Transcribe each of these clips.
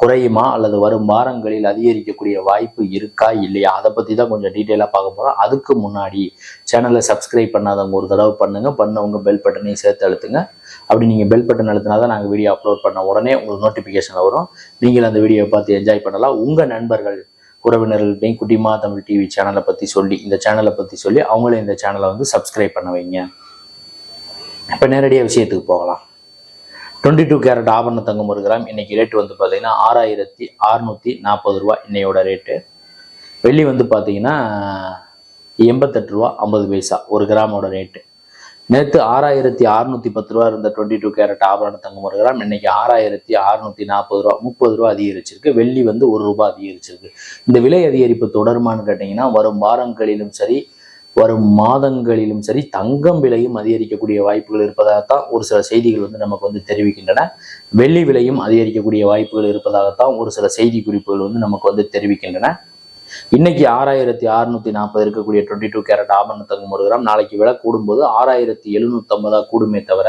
குறையுமா அல்லது வரும் வாரங்களில் அதிகரிக்கக்கூடிய வாய்ப்பு இருக்கா இல்லையா? அதை பற்றி தான் கொஞ்சம் டீட்டெயிலாக பார்க்க போகிறோம் அதுக்கு முன்னாடி சேனலை சப்ஸ்கிரைப் பண்ணாதவங்க ஒரு தடவை பண்ணுங்க. பண்ணவங்க பெல் பட்டனையும் சேர்த்து அழுத்துங்க. அப்படி நீங்கள் பெல் பட்டன் அழுத்தினா தான் நாங்கள் வீடியோ அப்லோட் பண்ண உடனே உங்களுக்கு நோட்டிஃபிகேஷன் வரும். நீங்கள் அந்த வீடியோவை பார்த்து என்ஜாய் பண்ணலாம். உங்கள் நண்பர்கள் உறவினர்கள்ட்டையும் குட்டிமா தமிழ் டிவி சேனலை பற்றி சொல்லி இந்த சேனலை பற்றி சொல்லி அவங்களே இந்த சேனலை வந்து சப்ஸ்கிரைப் பண்ண வைங்க. இப்போ நேரடியாக விஷயத்துக்கு போகலாம். டுவெண்ட்டி டூ கேரட் ஆபரண தங்கம் ஒரு கிராம். இன்னைக்கு ரேட் வந்து பார்த்தீங்கன்னா ஆறாயிரத்தி அறுநூத்தி நாற்பது ரூபா இன்னையோட ரேட்டு வெள்ளி வந்து பார்த்தீங்கன்னா எண்பத்தெட்டு ரூபா ஐம்பது பைசா ஒரு கிராமோட ரேட்டு நேற்று ஆறாயிரத்தி அறுநூத்தி பத்து ரூபா இருந்த டுவெண்ட்டி டூ கேரட் ஆபரண தங்கம் ஒரு கிராம். இன்னைக்கு ஆறாயிரத்தி அறுநூத்தி நாற்பது ரூபா முப்பது ரூபா அதிகரிச்சிருக்கு. வெள்ளி வந்து ஒரு ரூபா அதிகரிச்சிருக்கு. இந்த விலை அதிகரிப்பு தொடருமான்னு கேட்டிங்கன்னா வரும் வாரங்களிலும் சரி வரும் மாதங்களிலும் சரி தங்கம் விலையும் அதிகரிக்கக்கூடிய வாய்ப்புகள் இருப்பதாகத்தான் ஒரு சில செய்திகள் வந்து நமக்கு வந்து தெரிவிக்கின்றன. வெள்ளி விலையும் அதிகரிக்கக்கூடிய வாய்ப்புகள் இருப்பதாகத்தான் ஒரு சில செய்தி குறிப்புகள் வந்து நமக்கு வந்து தெரிவிக்கின்றன. இன்னைக்கு ஆறாயிரத்தி அறுநூத்தி நாற்பது இருக்கக்கூடிய டுவெண்ட்டி டூ கேரட் ஆபரண தங்கம் ஒரு கிராம் நாளைக்கு விலை கூடும்போது ஆறாயிரத்தி எழுநூத்தம்பதா கூடுமே தவிர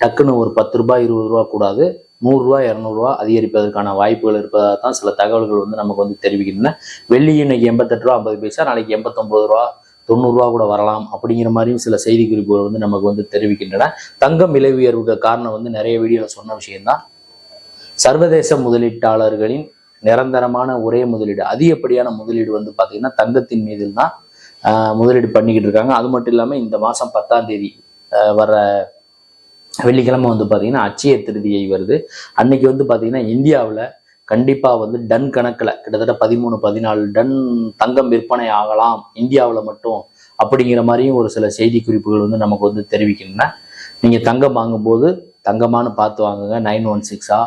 டக்குன்னு ஒரு பத்து ரூபாய் இருபது ரூபா கூடாது. நூறுரூவா இரநூறுவா அதிகரிப்பதற்கான வாய்ப்புகள் இருப்பதாக தான் சில தகவல்கள் வந்து நமக்கு வந்து தெரிவிக்கின்றன. வெள்ளி இன்னைக்கு எண்பத்தெட்டு ரூபா ஐம்பது பைசா நாளைக்கு எண்பத்தொம்பது ரூபா தொண்ணூறுரூவா கூட வரலாம் அப்படிங்கிற மாதிரியும் சில செய்தி குறிப்புகள் வந்து நமக்கு வந்து தெரிவிக்கின்றன. தங்கம் விலை உயர்வுக்கு காரணம் வந்து நிறைய வீடியோவில் சொன்ன விஷயம்தான். சர்வதேச முதலீட்டாளர்களின் நிரந்தரமான ஒரே முதலீடு அதிகப்படியான முதலீடு வந்து பார்த்தீங்கன்னா தங்கத்தின் மீது தான் முதலீடு பண்ணிக்கிட்டு இருக்காங்க. அது மட்டும் இல்லாமல் இந்த மாதம் பத்தாம் தேதி வர வெள்ளிக்கிழமை வந்து பார்த்தீங்கன்னா அச்சய திருதியை வருது. அன்னைக்கு வந்து பார்த்தீங்கன்னா இந்தியாவில் கண்டிப்பாக வந்து டன் கணக்கில் கிட்டத்தட்ட பதிமூணு பதினாலு டன் தங்கம் விற்பனை ஆகலாம். இந்தியாவில் மட்டும் அப்படிங்கிற மாதிரியும் ஒரு சில செய்தி குறிப்புகள் வந்து நமக்கு வந்து தெரிவிக்கின்றன. நீங்கள் தங்கம் வாங்கும்போது தங்கமானு பார்த்து வாங்குங்க. நைன் ஒன் சிக்ஸா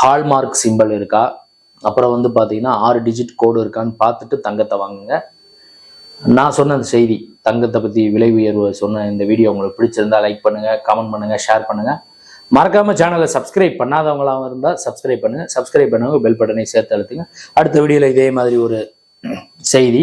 ஹால்மார்க் சிம்பிள் இருக்கா? அப்புறம் வந்து பார்த்தீங்கன்னா ஆறு டிஜிட் கோடு இருக்கான்னு பார்த்துட்டு தங்கத்தை வாங்குங்க. நான் சொன்ன அந்த செய்தி தங்கத்தை பற்றி விலை உயர்வு சொன்ன இந்த வீடியோ உங்களுக்கு பிடிச்சிருந்தா லைக் பண்ணுங்கள் கமெண்ட் பண்ணுங்கள் ஷேர் பண்ணுங்க. மறக்காமல் சேனலை சப்ஸ்கிரைப் பண்ணாதவங்களாக இருந்தால் சப்ஸ்கிரைப் பண்ணுங்கள் சப்ஸ்கிரைப் பண்ணவங்க பெல் பட்டனை சேர்த்து அழுத்துங்க. அடுத்த வீடியோவில் இதே மாதிரி ஒரு செய்தி.